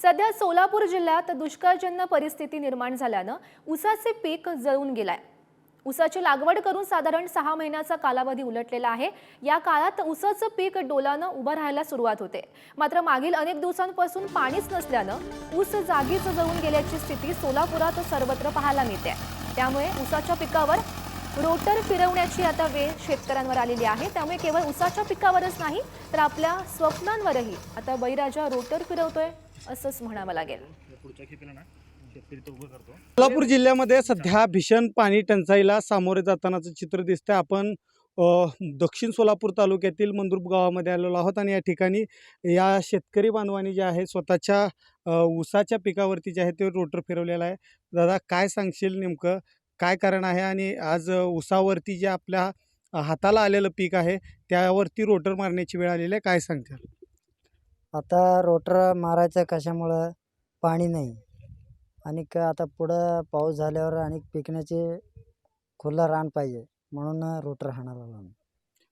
सध्या सोलापूर जिल्ह्यात दुष्काळजन्य परिस्थिती निर्माण झाल्यानं उसाचे पीक जळून गेलाय. उसाची लागवड करून साधारण सहा महिन्याचा कालावधी उलटलेला आहे. या काळात उसाचं पीक डोलानं उभं राहायला सुरुवात होते. मात्र मागील अनेक दिवसांपासून पाणीच नसल्यानं ऊस जागीच जळून गेल्याची स्थिती सोलापुरात सर्वत्र पाहायला मिळते. त्यामुळे उसाच्या पिकावर रोटर फिरवण्याची आता वेळ शेतकऱ्यांवर आलेली आहे. त्यामुळे केवळ उसाच्या पिकावरच नाही तर आपल्या स्वप्नांवरही आता बळीराजा रोटर फिरवतोय. असंच म्हणावं लागेल. पुढच्या खेपेला ना शेतकरी तो उभं करतो सोलापूर जिल्ह्यामध्ये सध्या भीषण पाणी टंचाईला सामोरे जातानाचं चित्र दिसतंय. आपण अ, दक्षिण सोलापूर तालुक्यातील मंद्रुप गावामध्ये आलेलो आहोत आणि या ठिकाणी या शेतकरी बांधवांनी जे आहे स्वतःच्या अ, ऊसाच्या पिकावरती जे आहे ते रोटर फिरवलेलं आहे. दादा काय सांगशील नेमकं? काय कारण आहे? आणि आज अ, ऊसावरती जे आपल्या हाताला आलेलं पीक आहे त्यावरती रोटर मारण्याची वेळ आलेली आहे. काय सांगताल आता रोटर मारायचं कशामुळं? पाणी नाही. आणि क आता पुढं पाऊस झाल्यावर आणि पिकण्याचे खुलं रान पाहिजे. म्हणून रोटर हाणायला लावून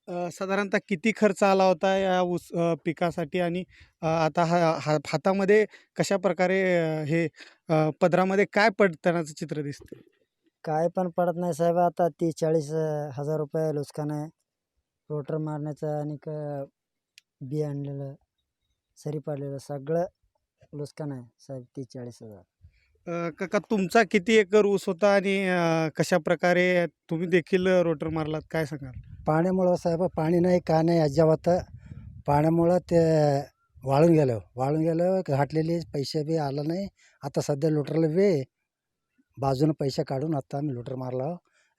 अ, साधारणतः किती खर्च आला होता या ऊस अ, पिकासाठी? आणि अ, आता हा हा हातामध्ये कशा प्रकारे अ, हे अ, पदरामध्ये काय पडतानाचं चित्र दिसते काय पण पडत नाही साहेब. आता तीस चाळीस अं, हजार रुपये नुकसान आहे रोटर मारण्याचं आणि क बी आणलेलं. सरी पाडलेलं सगळं नुकसान आहे साहेब तीस चाळीस हजार. अ, काका तुमचा किती एकर ऊस होता आणि अ, कशा प्रकारे तुम्ही देखील रोटर मारलात? काय सांगाल? पाण्यामुळं साहेब पाणी नाही काय नाही अजिबात. पाण्यामुळं ते वाळून गेलं. वाळून गेलं घाटलेले पैसे बी आलं नाही. आता सध्या लुटरला बी बाजूनं पैसे काढून आता आम्ही लुटर मारला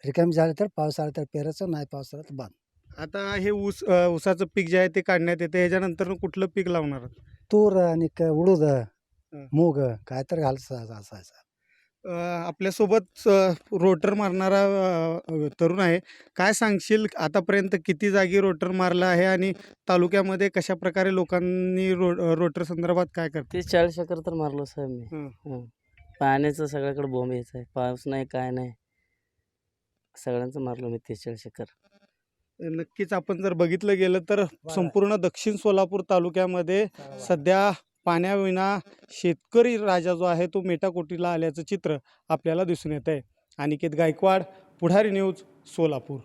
रिकामी झाले तर पाऊस आला तर पेरायचं नाही पाऊस आला तर बांध आता हे ऊस अ, ऊसाचं पीक जे आहे ते काढण्यात येते. ह्याच्यानंतर कुठलं पीक लावणार? तूर आणि क उडूद मूग काय तर घालायचं असायचं अ, आपल्यासोबत अ, रोटर मारणारा अ, तरुण आहे. काय सांगशील? आतापर्यंत किती जागी रोटर मारला आहे आणि तालुक्यामध्ये कशा प्रकारे लोकांनी रो रोटर संदर्भात काय करते तीस चाळीस एकर तर मारलो साहेब मी हं. हं. पाण्याचं सगळ्याकडे बोंब यायचं आहे. पाऊस नाही काय नाही. सगळ्यांचं मारलो मी तीस चाळीस एकर. नक्कीच आपण जर बघितलं गेलं तर संपूर्ण दक्षिण सोलापूर तालुक्यामध्ये सध्या पाण्याविना शेतकरी राजा जो आहे तो मेटाकोटीला आल्याचं चित्र आपल्याला दिसून येत आहे अनिकेत गायकवाड पुढारी न्यूज सोलापूर.